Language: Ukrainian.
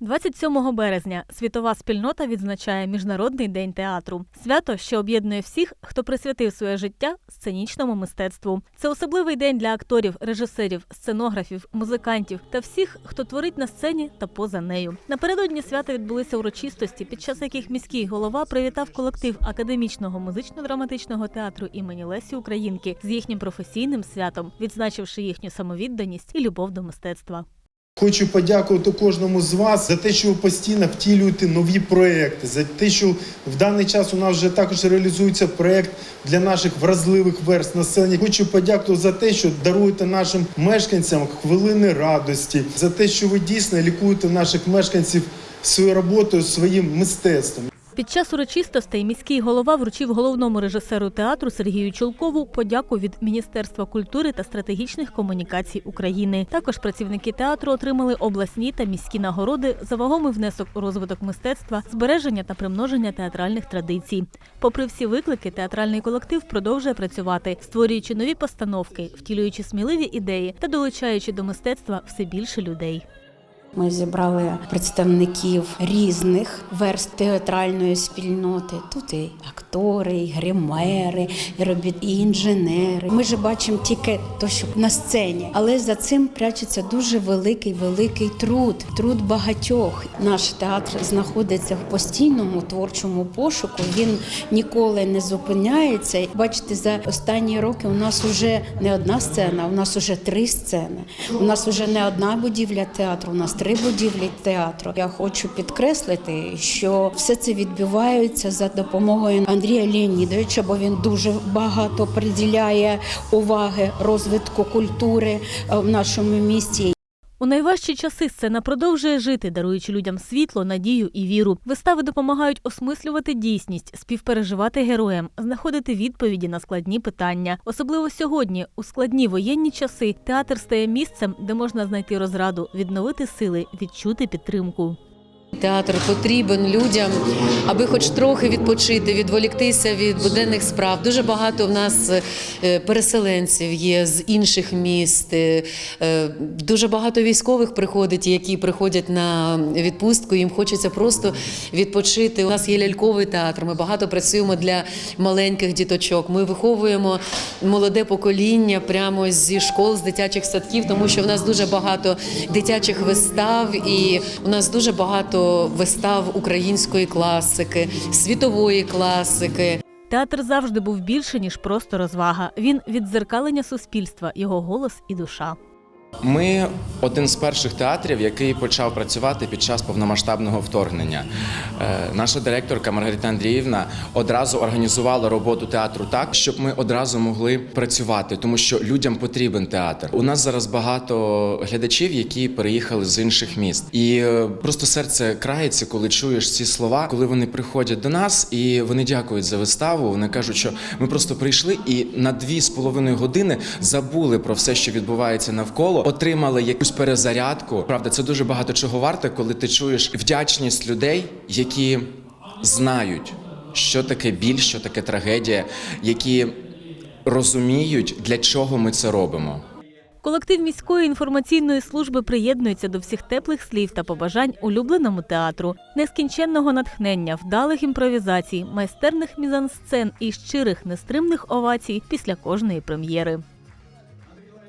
27 березня світова спільнота відзначає Міжнародний день театру. Свято, що об'єднує всіх, хто присвятив своє життя сценічному мистецтву. Це особливий день для акторів, режисерів, сценографів, музикантів та всіх, хто творить на сцені та поза нею. Напередодні свята відбулися урочистості, під час яких міський голова привітав колектив академічного музично-драматичного театру імені Лесі Українки з їхнім професійним святом, відзначивши їхню самовідданість і любов до мистецтва. Хочу подякувати кожному з вас за те, що ви постійно втілюєте нові проекти, за те, що в даний час у нас вже також реалізується проект для наших вразливих верст населення. Хочу подякувати за те, що даруєте нашим мешканцям хвилини радості, за те, що ви дійсно лікуєте наших мешканців своєю роботою, своїм мистецтвом. Під час урочистостей міський голова вручив головному режисеру театру Сергію Чулкову подяку від Міністерства культури та стратегічних комунікацій України. Також працівники театру отримали обласні та міські нагороди за вагомий внесок у розвиток мистецтва, збереження та примноження театральних традицій. Попри всі виклики, театральний колектив продовжує працювати, створюючи нові постановки, втілюючи сміливі ідеї та долучаючи до мистецтва все більше людей. Ми зібрали представників різних верст театральної спільноти. Тут і актори, і гримери, і робіт, і інженери. Ми ж бачимо тільки те, що на сцені, але за цим прячеться дуже великий, великий труд, труд багатьох. Наш театр знаходиться в постійному творчому пошуку. Він ніколи не зупиняється. Бачите, за останні роки у нас вже не одна сцена, у нас вже три сцени. У нас вже не одна будівля театру, у нас три будівлі театру. Я хочу підкреслити, що все це відбувається за допомогою Андрія Леонідовича, бо він дуже багато приділяє уваги розвитку культури е, в нашому місті. У найважчі часи сцена продовжує жити, даруючи людям світло, надію і віру. Вистави допомагають осмислювати дійсність, співпереживати героям, знаходити відповіді на складні питання. Особливо сьогодні, у складні воєнні часи, театр стає місцем, де можна знайти розраду, відновити сили, відчути підтримку. Театр потрібен людям, аби хоч трохи відпочити, відволіктися від буденних справ. Дуже багато в нас е, переселенців є з інших міст. е, е, Дуже багато військових приходить, які приходять на відпустку. Їм хочеться просто відпочити. У нас є ляльковий театр. Ми багато працюємо для маленьких діточок. Ми виховуємо молоде покоління прямо зі школ, з дитячих садків, тому що в нас дуже багато дитячих вистав, і у нас дуже багато вистав української класики, світової класики. Театр завжди був більше ніж просто розвага. Він віддзеркалення суспільства, його голос і душа. Ми один з перших театрів, який почав працювати під час повномасштабного вторгнення. Е, Наша директорка Маргарита Андріївна одразу організувала роботу театру так, щоб ми одразу могли працювати, тому що людям потрібен театр. У нас зараз багато глядачів, які переїхали з інших міст, і е, просто серце крається, коли чуєш ці слова, коли вони приходять до нас і вони дякують за виставу. Вони кажуть, що ми просто прийшли і на дві з половиною години забули про все, що відбувається навколо, отримали якусь перезарядку. Правда, це дуже багато чого варте, коли ти чуєш вдячність людей, які знають, що таке біль, що таке трагедія, які розуміють, для чого ми це робимо. Колектив міської інформаційної служби приєднується до всіх теплих слів та побажань улюбленому театру, нескінченного натхнення, вдалих імпровізацій, майстерних мізансцен і щирих нестримних овацій після кожної прем'єри.